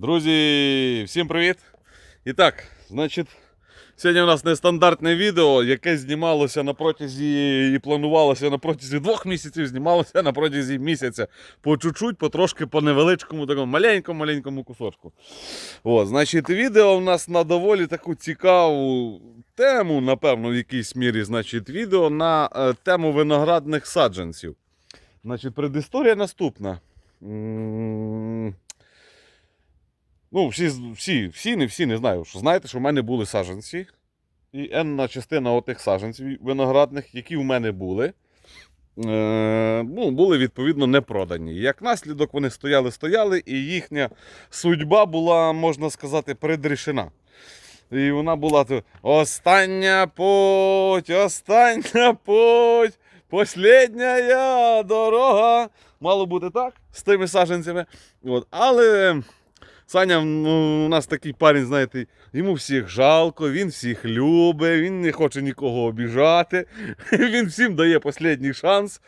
Друзі, всім привіт! І так, значить, сьогодні у нас нестандартне відео, яке знімалося на протязі і планувалося на протязі двох місяців, знімалося на протязі місяця. По чуть-чуть, потрошки, по невеличкому, такому маленькому-маленькому кусочку. О, значить, відео у нас на доволі таку цікаву тему, напевно, в якійсь мірі, значить, відео на е, тему виноградних саджанців. Значить, предісторія наступна. Ну, всі, всі, всі, не всі, не знаю. Що знаєте, що в мене були саджанці. І енна частина отих саджанців виноградних, які в мене були, е, ну, були відповідно не продані. Як наслідок, вони стояли, стояли, і їхня судьба була, можна сказати, предрішена. І вона була то остання путь, остання путь, последня дорога. Мало бути так з тими саджанцями. От. Але Саня, ну, у нас такий парень, знаєте, йому всіх жалко, він всіх любить, він не хоче нікого обіжати. Він всім дає останній шанс.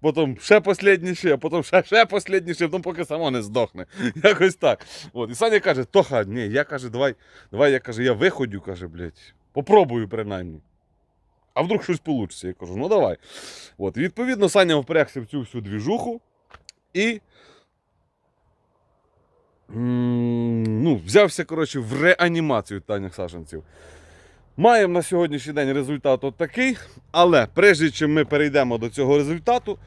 Потім ще послідніше, а потім ще, ще послідніше, потім поки само не здохне. Якось так. От. І Саня каже, Тоха, ні, я каже, давай, давай, я каже, я виходю, каже, блядь, попробую принаймні. А вдруг щось вийде? Я кажу, ну давай. От, відповідно, Саня впрягся в цю всю двіжуху і ну, взявся, коротше, в реанімацію таніх саджанців. Маємо на сьогоднішній день результат от такий, але прежде чим ми перейдемо до цього результату,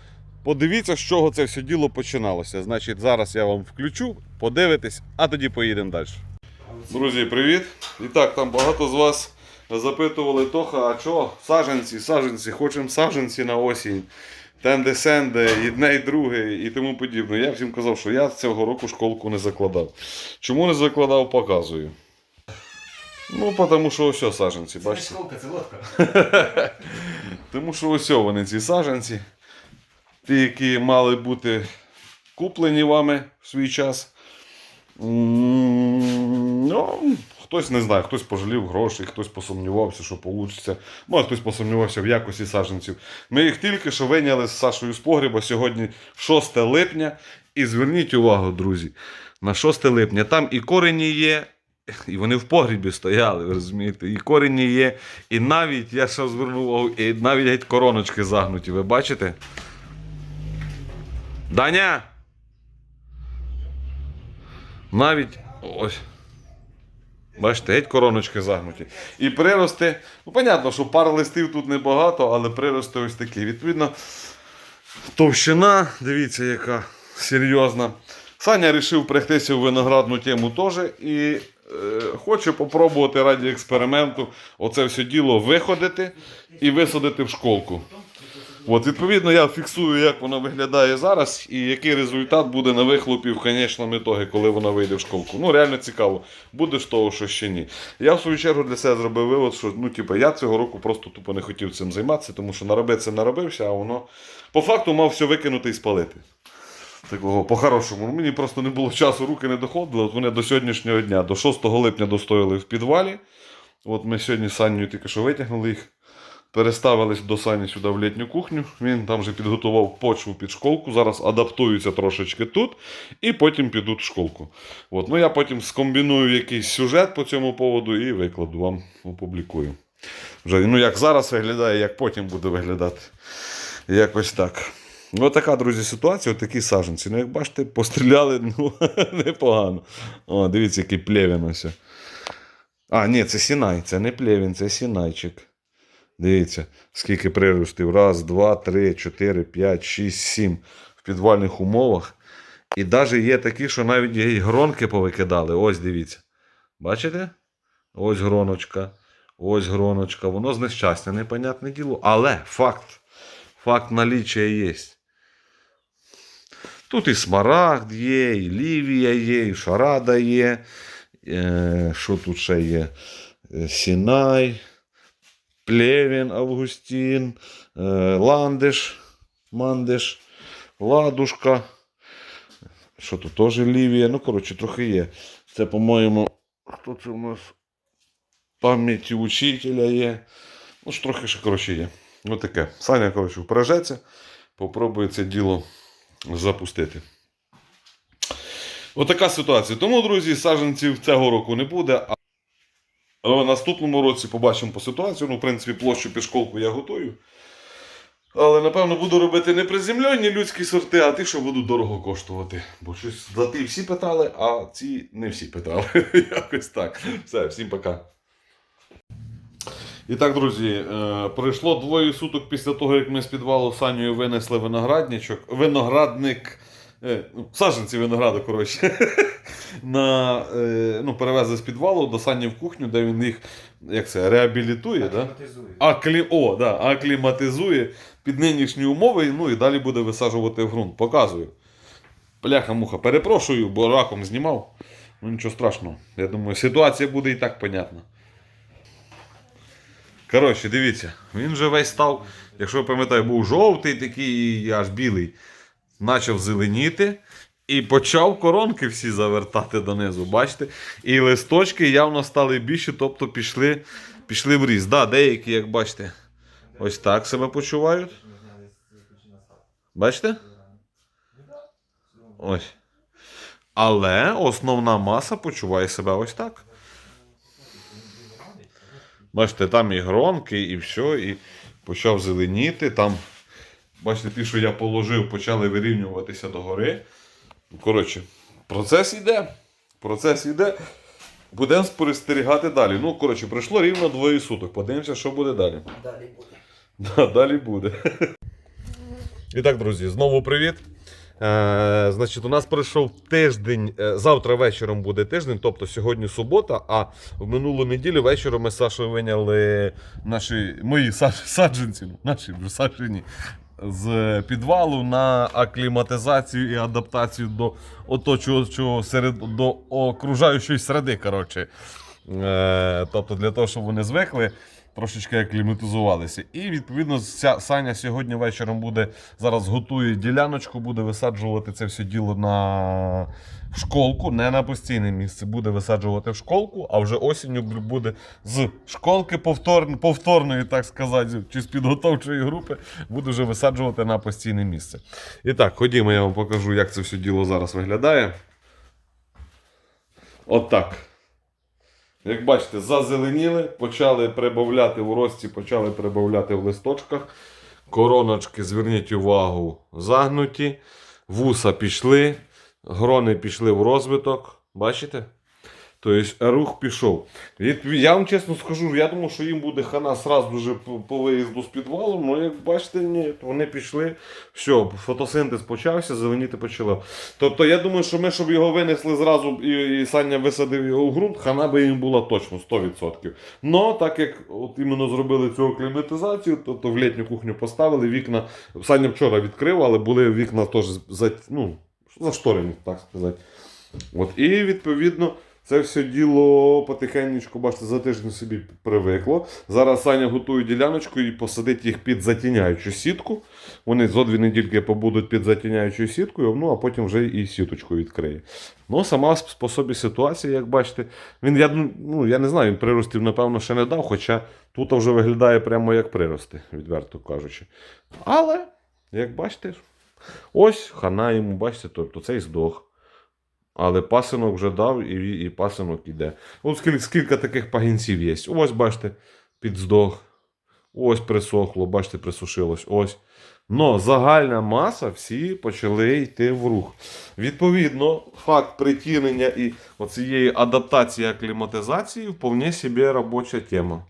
подивіться, з чого це все діло починалося. Значить, зараз я вам включу, подивитесь, а тоді поїдемо далі. Друзі, привіт! І так, там багато з вас запитували Тоха, а що, саджанці, саджанці, хочемо саджанці на осінь, тенде сенде, і одне, і друге, і тому подібне. Я всім казав, що я цього року школку не закладав. Чому не закладав, показую. Ну, тому що ось саджанці, Це не школка, це лодка. Тому що ось вони ці саджанці, ті, які мали бути куплені вами в свій час. Ну, хтось не знає, хтось пожалів грошей, хтось посумнівався, що вийде. Може, хтось посумнівався в якості саджанців. Ми їх тільки що виняли з Сашою з погреба сьогодні 6 липня. І зверніть увагу, друзі, на 6 липня там і корені є, і вони в погрібі стояли, ви розумієте, і корені є, і навіть, я ще звернув увагу, і навіть геть короночки загнуті, ви бачите? Даня! Навіть ось. Бачите, геть короночки загнуті. І прирости, ну, понятно, що пар листів тут небагато, але прирости ось такі. Відповідно, товщина, дивіться, яка серйозна. Саня вирішив прийти в виноградну тему теж і е, хоче попробувати раді експерименту оце все діло виходити і висадити в школку. От, відповідно, я фіксую, як воно виглядає зараз і який результат буде на вихлопі в конечному ітогі, коли воно вийде в школку. Ну, реально цікаво, буде з того, що ще ні. Я в свою чергу для себе зробив вивод, що ну, типу, я цього року просто тупо не хотів цим займатися, тому що наробиться наробився, а воно по факту мав все викинути і спалити. Такого по-хорошому. Мені просто не було часу, руки не доходили. От вони до сьогоднішнього дня, до 6 липня достояли в підвалі. От ми сьогодні з Санєю тільки що витягнули їх. Переставились до Сані сюди в літню кухню. Він там вже підготував почву під школку. Зараз адаптуються трошечки тут і потім підуть в школку. От. Ну я потім скомбіную якийсь сюжет по цьому поводу і викладу вам, опублікую. Вже, ну як зараз виглядає, як потім буде виглядати. Якось так. Ну, така, друзі, ситуація, такі саджанці. Ну, як бачите, постріляли ну, непогано. О, дивіться, який плевін ось. А, ні, це сінай, це не плевін, це сінайчик. Дивіться, скільки приростів. Раз, два, три, чотири, п'ять, шість, сім в підвальних умовах. І навіть є такі, що навіть і гронки повикидали. Ось дивіться. Бачите? Ось гроночка. Ось гроночка. Воно з нещастя, непонятне діло. Але факт. Факт наліччя є. Тут і смарагд є, і лівія є, і шарада є. Е, що тут ще є? Е, Сінай. Плевін, Августін, е, Ландиш, Мандиш, Ладушка. Що тут теж Лівія? Ну, коротше, трохи є. Це, по-моєму, хто це у нас? Пам'яті учителя є. Ну, ж трохи ще, коротше, є. Ну таке. Саня, коротше, впряжеться, попробує це діло запустити. Отака ситуація. Тому, друзі, саджанців цього року не буде. В наступному році побачимо по ситуації. Ну, в принципі, площу пішколку я готую. Але, напевно, буду робити не приземлені людські сорти, а ті, що будуть дорого коштувати. Бо щось за ті всі питали, а ці не всі питали. Якось так. Все, всім пока. І так, друзі, е, пройшло двоє суток після того, як ми з підвалу Санєю винесли виноградничок. Виноградник. Е, ну, Саджанці винограду, коротше. На, е, ну, перевезли з підвалу до Сані в кухню, де він їх як це, реабілітує. Да? Аклі... О, да, акліматизує під нинішні умови, ну і далі буде висаджувати в ґрунт. Показую. Бляха-муха, перепрошую, бо раком знімав. Ну нічого страшного. Я думаю, ситуація буде і так понятна. Коротше, дивіться, він вже весь став, якщо ви пам'ятаєте, був жовтий такий і аж білий. Почав зеленіти і почав коронки всі завертати донизу. Бачите? І листочки явно стали більші, тобто пішли, пішли в ріст. Да, деякі, як бачите, ось так себе почувають. Бачите? Ось. Але основна маса почуває себе ось так. Бачите, там і гронки, і все, і почав зеленіти. Там, бачите, ті, що я положив, почали вирівнюватися догори. Коротше, процес йде. Процес йде. Будемо спостерігати далі. Ну, коротше, пройшло рівно двоє суток. Подивимося, що буде далі. Далі буде. Да, далі буде. І так, друзі, знову привіт. Е, значить, у нас пройшов тиждень. е, Завтра вечором буде тиждень, тобто сьогодні субота, а в минулу неділю вечором ми з Сашою виняли наші мої саджанці, наші вже з підвалу на акліматизацію і адаптацію до оточуючого серед до окружаючої середи. Коротше. Е, тобто для того, щоб вони звикли, трошечки акліматизувалися. І відповідно ця Саня сьогодні вечором буде зараз готує діляночку, буде висаджувати це все діло на в школку, не на постійне місце. Буде висаджувати в школку, а вже осінню буде з школки повтор, повторної, так сказати, чи з підготовчої групи, буде вже висаджувати на постійне місце. І так, ходімо, я вам покажу, як це все діло зараз виглядає. От так. Як бачите, зазеленіли, почали прибавляти в рості, почали прибавляти в листочках. Короночки, зверніть увагу, загнуті. Вуса пішли, грони пішли в розвиток. Бачите? Тобто рух пішов. Я вам чесно скажу, я думав, що їм буде хана сразу вже по, виїзду з підвалу, але як бачите, ні, вони пішли. Все, фотосинтез почався, зеленіти почало. Тобто я думаю, що ми, щоб його винесли зразу і, і Саня висадив його в ґрунт, хана би їм була точно 100%. Но так як от іменно зробили цю акліматизацію, тобто в літню кухню поставили, вікна. Саня вчора відкрив, але були вікна теж за, ну, зашторені, так сказати. От, і відповідно. Це все діло потихеньку, бачите, за тиждень собі привикло. Зараз Саня готує діляночку і посадить їх під затіняючу сітку. Вони зо дві недільки побудуть під затіняючою сіткою, ну а потім вже і сіточку відкриє. Ну, сама по собі ситуація, як бачите, він, я, ну, я не знаю, він приростів, напевно, ще не дав, хоча тут вже виглядає прямо як прирости, відверто кажучи. Але, як бачите, ось хана йому, бачите, тобто цей здох. Але пасинок вже дав і, і пасинок іде. Ось скільки, скільки таких пагінців є. Ось, бачите, підздох. Ось присохло, бачите, присушилось. Ось. Но загальна маса всі почали йти в рух. Відповідно, факт притінення і оцієї адаптації акліматизації вполне собі робоча тема.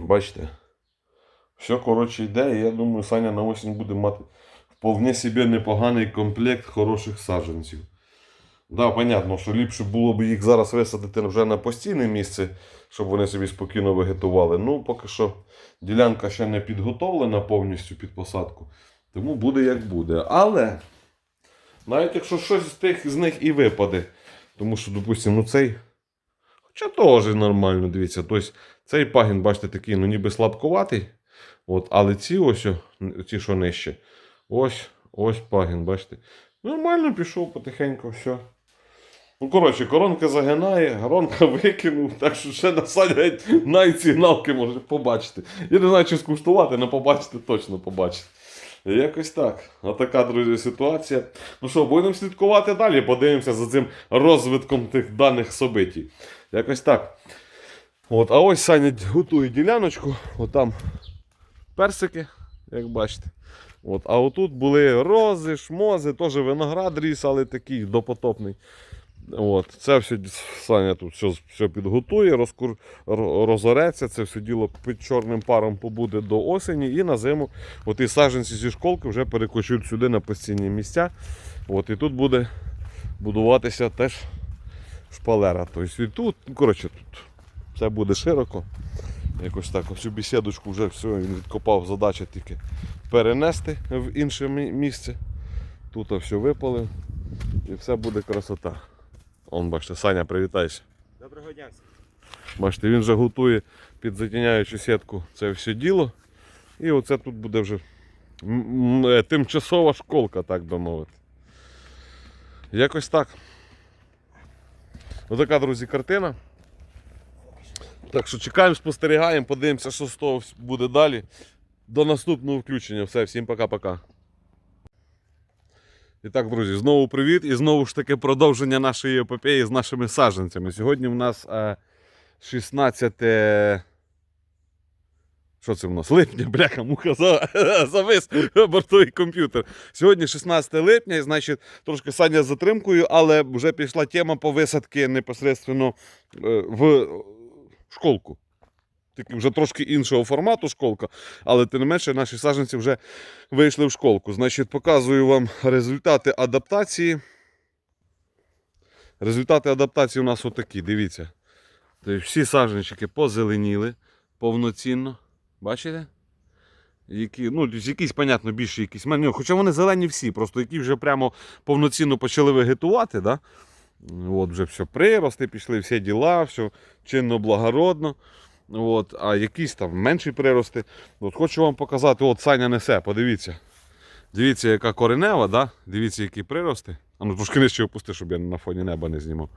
Бачите? Все, коротше, йде, і я думаю, Саня на осінь буде мати вполне собі непоганий комплект хороших саджанців. Да, понятно, що ліпше було б їх зараз висадити вже на постійне місце, щоб вони собі спокійно вегетували. Ну, поки що ділянка ще не підготовлена повністю під посадку. Тому буде як буде. Але навіть якщо щось з тих з них і випаде, тому що, допустимо, ну цей. Хоча теж нормально, дивіться. Тобто цей пагін, бачите, такий, ну ніби слабкуватий. От, але ці ось, ці, що нижче, ось, ось пагін, бачите. Нормально пішов потихеньку, все. Ну, коротше, коронка загинає, горонка викинув, так що ще насадять навіть сигналки можете побачити. Я не знаю, чи скуштувати, але побачите, точно побачите. Якось так. Отака, друзі, ситуація. Ну що, будемо слідкувати далі, подивимося за цим розвитком тих даних собитій. Якось так. От, а ось Саня готує діляночку. От там персики, як бачите. От, а отут були рози, шмози, теж виноград ріс, такий допотопний. От, це все Саня тут все, все підготує, розкур, розореться, це все діло під чорним паром побуде до осені і на зиму от і саджанці зі школки вже перекочують сюди на постійні місця. От, і тут буде будуватися теж шпалера. Тобто і тут, ну, коротше, тут все буде широко. Якось так, ось бесідочку вже все, він відкопав, задача тільки перенести в інше місце. Тут все випалив і все буде красота. Он, бачите, Саня, привітайся. Доброго дня. Бачите, він вже готує під затіняючу сітку це все діло. І оце тут буде вже е, тимчасова школка, так би мовити. Якось так. Отака, друзі, картина. Так що чекаємо, спостерігаємо, подивимося, що з того буде далі. До наступного включення. Все, всім пока-пока. І так, друзі, знову привіт. І знову ж таки продовження нашої епопеї з нашими саджанцями. Сьогодні в нас е, 16. Що це в нас? Липня, бляха, муха за, завис бортовий комп'ютер. Сьогодні 16 липня, і значить, трошки Саня з затримкою, але вже пішла тема по висадки непосередньо е, в школку. Тільки вже трошки іншого формату школка, але тим не менше наші саджанці вже вийшли в школку. Значить, показую вам результати адаптації. Результати адаптації у нас отакі, дивіться. Тобто всі саджанчики позеленіли повноцінно. Бачите? Які, ну, якісь, понятно, більше якісь. Хоча вони зелені всі, просто які вже прямо повноцінно почали вегетувати. Да? От вже все прирости, пішли всі діла, все чинно благородно. От, а якісь там менші прирости. От хочу вам показати, от Саня несе, подивіться. Дивіться, яка коренева, да? дивіться, які прирости. А ну трошки нижче опусти, щоб я на фоні неба не знімав.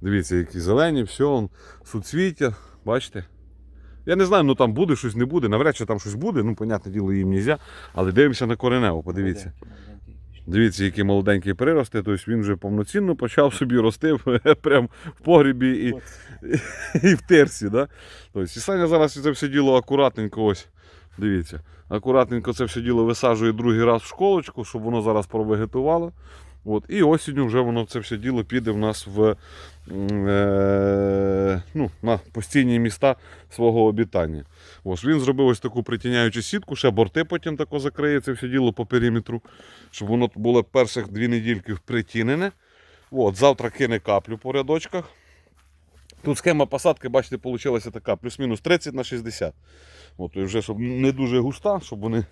Дивіться, які зелені, все, он, суцвіття, бачите? Я не знаю, ну там буде щось, не буде. Навряд чи там щось буде, ну, понятне діло, їм нельзя. Але дивимося на кореневу, подивіться. Дивіться, які молоденькі прирости, тобто він вже повноцінно почав собі рости прямо в погрібі і, і в терсі. Да? Тобто, і Саня зараз це все діло акуратненько, ось, дивіться, акуратненько це все діло висаджує другий раз в школочку, щоб воно зараз провегетувало. От, і осінню вже воно це все діло піде в нас в, е, ну, на постійні міста свого обітання. Ось він зробив ось таку притіняючу сітку, ще борти потім тако закриє все діло по периметру, щоб воно було перших дві недільки притінене. От, завтра кине каплю по рядочках. Тут схема посадки, бачите, вийшла така, плюс-мінус 30 на 60. От, і вже щоб не дуже густа, щоб вони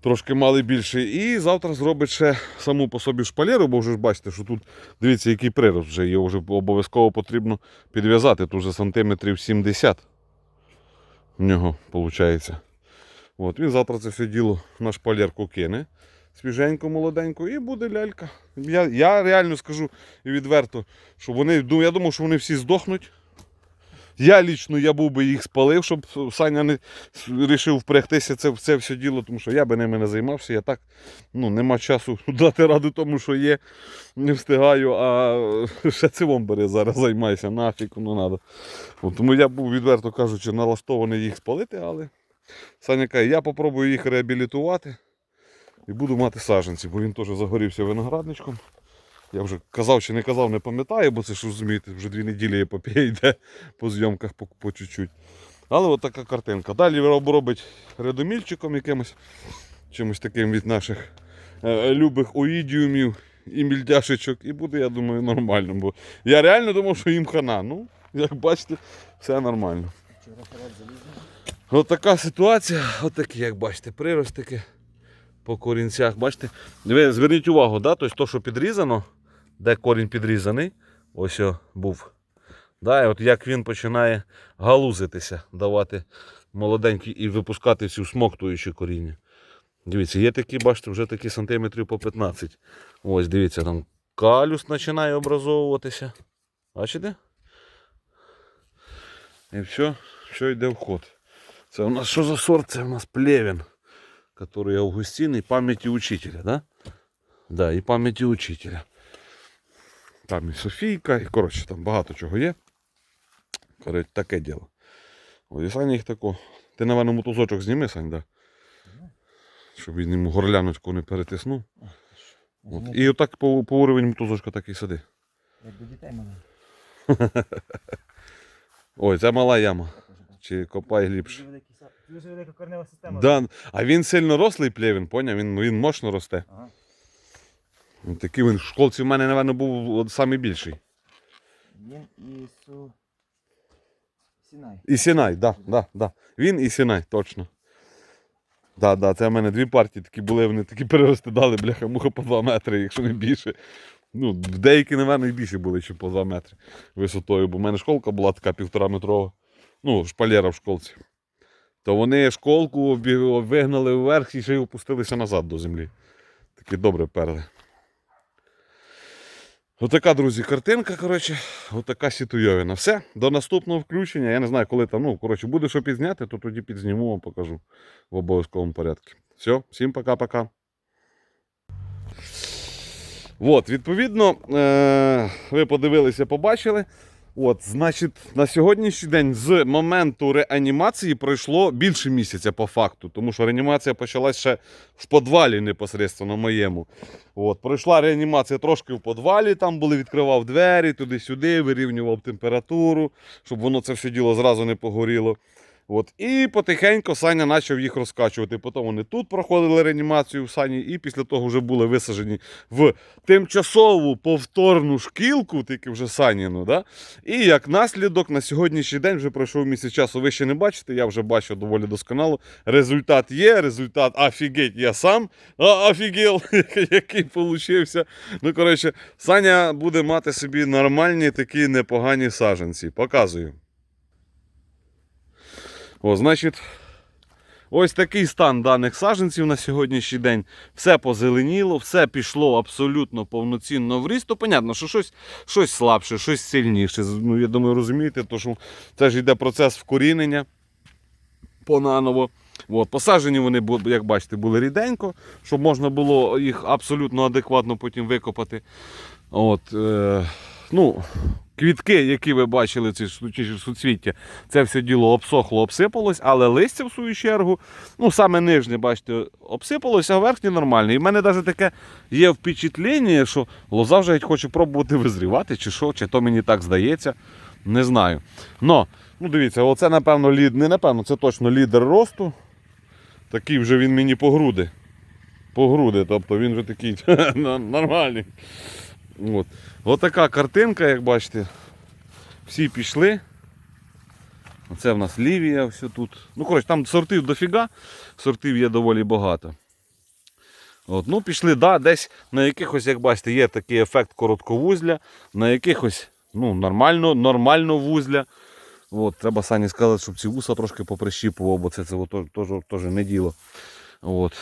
трошки мали більше. І завтра зробить ще саму по собі шпалеру, бо вже ж бачите, що тут дивіться, який прирост вже. Його вже обов'язково потрібно підв'язати. Тут вже сантиметрів 70 в нього виходить. От, він завтра це все діло на шпалерку кине. Свіженько, молоденько, і буде лялька. Я, я реально скажу відверто, що вони, ну, я думав, що вони всі здохнуть. Я лічно я був би їх спалив, щоб Саня не вирішив впрягтися це, це все діло, тому що я би ними не займався. Я так ну, нема часу дати раду тому, що є, не встигаю, а ще цивом бери зараз займайся, нафіг, ну. От, тому я був, відверто кажучи, налаштований їх спалити, але Саня каже, я попробую їх реабілітувати і буду мати саджанці, бо він теж загорівся виноградничком. Я вже казав чи не казав, не пам'ятаю, бо це ж розумієте, вже дві неділі епопея йде по зйомках по, по чуть-чуть. Але от така картинка. Далі роб- робить редомільчиком якимось, чимось таким від наших е, любих оїдіумів і мільдяшечок. І буде, я думаю, нормально. Бо я реально думав, що їм хана. Ну, як бачите, все нормально. От така ситуація, от як бачите, приростики по корінцях. Бачите? Ви зверніть увагу, да? тобто, то, що підрізано, де корінь підрізаний, ось був. Да? І от як він починає галузитися, давати молоденький і випускати всю смоктуючі коріння. Дивіться, є такі, бачите, вже такі сантиметрів по 15. Ось, дивіться, там калюс починає образовуватися. Бачите? І все, все йде в ход. Це у нас що за сорт? Це у нас плевін. который Августин, и памяти учителя, да? Да, і пам'яті учителя. Там і Софійка, і коротше, там багато чого є. Коротше, таке діло. От і Саня їх тако. Ти, напевно, мотузочок зніми, Сань, да? Щоб він йому горляночку не перетиснув. От. І отак по, по уровень мотузочка так і сиди. Як до дітей мене. Ой, це мала яма. Чи копай глибше. Дуже. Велика корнева система. Да, а він сильно рослий плєвін, поняв? Він, він мощно росте. Ага. Такий він в школці в мене, напевно, був найбільший. Він і су... Сінай. І Сінай, да, да, да. Він і Сінай, точно. Да, да, це в мене дві партії такі були, вони такі перерости дали, бляха, муха по 2 метри, якщо не більше. Ну, деякі, напевно, і більше були, ніж по 2 метри висотою, бо в мене школка була така півтора метрова. Ну, шпалера в школці. То вони школку вигнали вверх і ще й опустилися назад до землі. Такі добре перли. Отака, друзі, картинка, коротше, отака сітуйовина. Все, до наступного включення. Я не знаю, коли там, ну, коротше, буде що підзняти, то тоді підзніму вам покажу в обов'язковому порядку. Все, всім пока-пока. От, відповідно, е- ви подивилися, побачили. От, значить, на сьогоднішній день з моменту реанімації пройшло більше місяця по факту, тому що реанімація почалася ще в подвалі непосередньо моєму. От, пройшла реанімація трошки в подвалі, там були, відкривав двері туди-сюди, вирівнював температуру, щоб воно це все діло зразу не погоріло. От, і потихеньку Саня почав їх розкачувати. Потім вони тут проходили реанімацію в Сані, і після того вже були висаджені в тимчасову повторну шкілку, тільки вже Саніну. Да? І як наслідок на сьогоднішній день вже пройшов місяць часу. Ви ще не бачите, я вже бачу доволі досконало. Результат є, результат офігеть, я сам офігел, який получився. Ну, коротше, Саня буде мати собі нормальні такі непогані саженці. Показую. О, значить, ось такий стан даних саженців на сьогоднішній день. Все позеленіло, все пішло абсолютно повноцінно в ріст. То понятно, що щось, щось слабше, щось сильніше. Ну, я думаю, розумієте, то, що це ж йде процес вкорінення понаново. От, посаджені вони, як бачите, були ріденько, щоб можна було їх абсолютно адекватно потім викопати. От, е, ну, квітки, які ви бачили, ці суцвіття, це все діло обсохло, обсипалось, але листя, в свою чергу, ну саме нижнє, бачите, обсипалося, а верхнє нормальне. І в мене навіть таке є впечатлення, що лоза вже хоче пробувати визрівати, чи що, чи то мені так здається. Не знаю. Но, ну дивіться, оце, напевно, лід, не напевно, це точно лідер росту. Такий вже він мені по груди. По груди, тобто він вже такий нормальний. От. Така картинка, як бачите. Всі пішли. Оце в нас Лівія, все тут. Ну, коротше, там сортів дофіга, сортів є доволі багато. От, ну, пішли, да, десь на якихось, як бачите, є такий ефект коротковузля, на якихось ну, нормально, нормально вузля. От, треба Сані сказати, щоб ці вуса трошки поприщіпував, бо це, це теж не діло. От.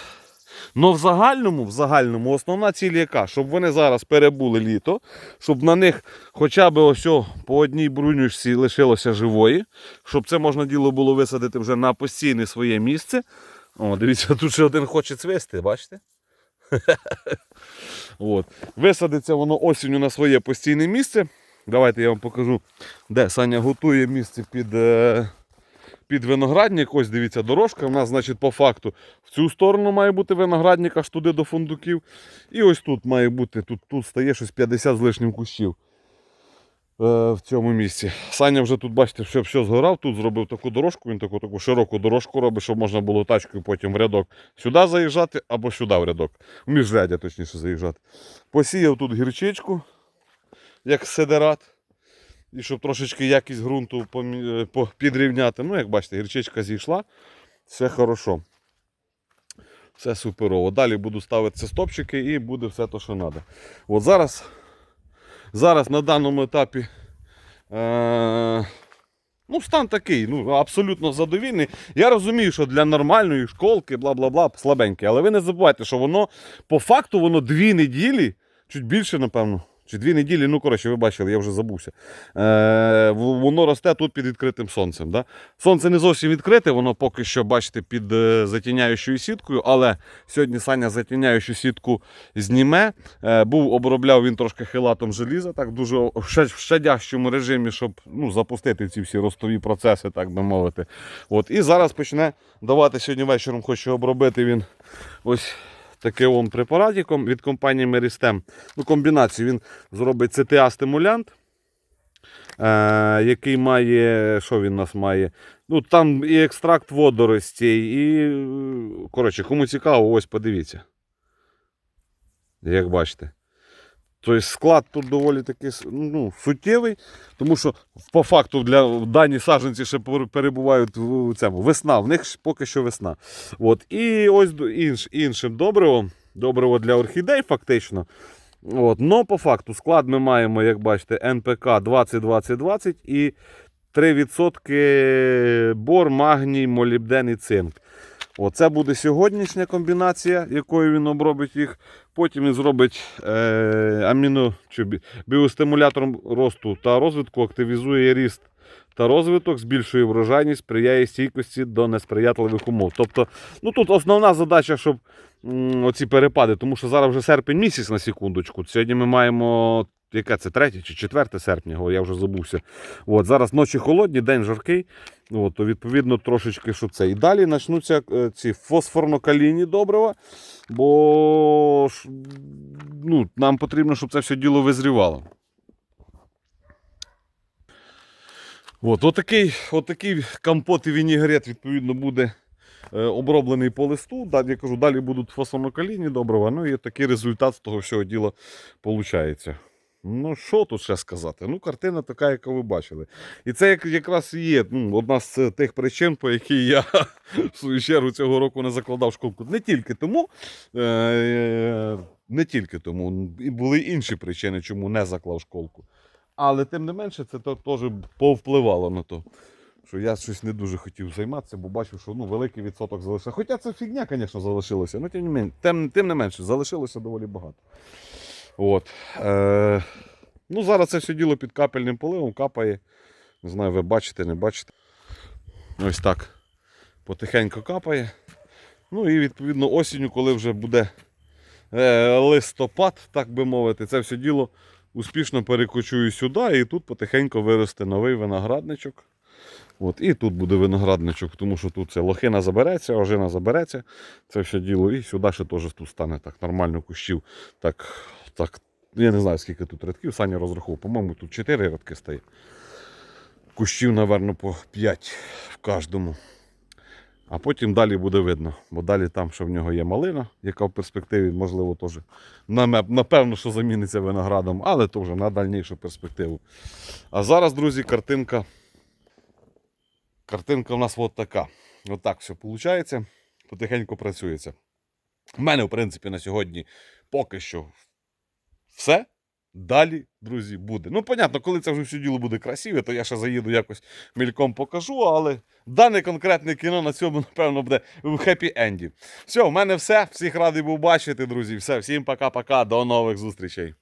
Но в загальному, в загальному основна ціль яка? Щоб вони зараз перебули літо, щоб на них хоча б ось по одній брунючці лишилося живої, щоб це можна діло було висадити вже на постійне своє місце. О, дивіться, тут ще один хоче цвісти, бачите? От. Висадиться воно осінню на своє постійне місце. Давайте я вам покажу, де Саня готує місце під, е, під виноградник. Ось дивіться, дорожка. У нас, значить, по факту в цю сторону має бути виноградник, аж туди до фундуків. І ось тут має бути, тут, тут стає щось 50 з лишнім кущів. е, В цьому місці. Саня вже тут, бачите, все, все згорав, тут зробив таку дорожку, він таку, таку широку дорожку робить, щоб можна було тачкою потім в рядок сюди заїжджати або сюди в рядок. В міжрядя, точніше, заїжджати. Посіяв тут гірчичку, як седерат. І щоб трошечки якість ґрунту е, підрівняти. Ну, як бачите, гірчичка зійшла. Все хорошо. Все суперово. Далі буду ставити стопчики і буде все те, що треба. От зараз, зараз на даному етапі. Е- Ну, стан такий, ну, абсолютно задовільний. Я розумію, що для нормальної школки, бла бла бла, слабенький. Але ви не забувайте, що воно по факту воно дві неділі, чуть більше, напевно, Чи дві неділі, ну коротше, ви бачили, я вже забувся. Е, воно росте тут під відкритим сонцем. Да? Сонце не зовсім відкрите, воно поки що, бачите, під е, затіняючою сіткою, але сьогодні Саня затіняючу сітку зніме. Е, був обробляв він трошки хилатом желіза, так дуже в ща- в щадящому режимі, щоб ну, запустити ці всі ростові процеси, так би мовити. От, і зараз почне давати сьогодні вечором, хочу обробити він ось таким препаратиком від компанії Meristem. Ну, комбінацію він зробить CTA-стимулянт, е, який має. Що він у нас має? Ну, там і екстракт водоростей, і. Коротше, кому цікаво, ось подивіться. Як бачите. Тобто склад тут доволі таки ну, суттєвий, тому що по факту для дані саджанці ще перебувають в цьому. Весна, в них поки що весна. От. І ось інш, іншим добривом, добриво для орхідей, фактично. От. Но по факту склад ми маємо, як бачите, НПК 20-20-20 і 3% бор, магній, молібден і цинк. Оце буде сьогоднішня комбінація, якою він обробить їх. Потім він зробить е, аміно чи біостимулятором росту та розвитку, активізує ріст та розвиток, збільшує врожайність, сприяє стійкості до несприятливих умов. Тобто, ну тут основна задача, щоб м, оці перепади, тому що зараз вже серпень місяць на секундочку. Сьогодні ми маємо. Яке це 3 чи 4 серпня, я вже забувся. От, зараз ночі холодні, день жаркий. От, то відповідно трошечки, щоб це. І далі почнуться е, ці фосфорно-калійні добрива, бо ну, нам потрібно, щоб це все діло визрівало. От, отакий, отакий компот і вінігрет, відповідно, буде е, оброблений по листу. Далі, я кажу, далі будуть фасонокалійні добрива. Ну і такий результат з того всього діла виходить. Ну, що тут ще сказати? Ну, картина така, яку ви бачили. І це як, якраз і є ну, одна з тих причин, по якій я в свою чергу цього року не закладав школку. Не тільки тому, е, не тільки тому, і були інші причини, чому не заклав школку. Але тим не менше, це теж повпливало на то. Що я щось не дуже хотів займатися, бо бачив, що ну, великий відсоток залишився. Хоча це фігня, звісно, залишилося, але тим не, мен- тим, тим не менше, залишилося доволі багато. От. Е, ну, зараз це все діло під капельним поливом капає. Не знаю, ви бачите, не бачите. Ось так. Потихеньку капає. Ну і відповідно осінню, коли вже буде е, листопад, так би мовити, це все діло успішно перекочую сюди, і тут потихеньку виросте новий виноградничок. От, і тут буде виноградничок, тому що тут це лохина забереться, ожина забереться. Це все діло. І сюди ще теж тут стане так нормально кущів. Так, так, я не знаю, скільки тут рядків. Саня розрахував. По-моєму, тут 4 рядки стає. Кущів, напевно, по 5 в кожному. А потім далі буде видно. Бо далі там, що в нього є малина, яка в перспективі, можливо, теж напевно, що заміниться виноградом, але то вже на дальнішу перспективу. А зараз, друзі, картинка. Картинка в нас от така. Отак все виходить. Потихеньку працюється. У мене, в принципі, на сьогодні поки що все. Далі, друзі, буде. Ну, понятно, коли це вже все діло буде красиве, то я ще заїду якось мільком покажу, але дане конкретне кіно на цьому, напевно, буде в хеппі-енді. Все, в мене все. Всіх радий був бачити, друзі. Все, всім пока-пока, до нових зустрічей.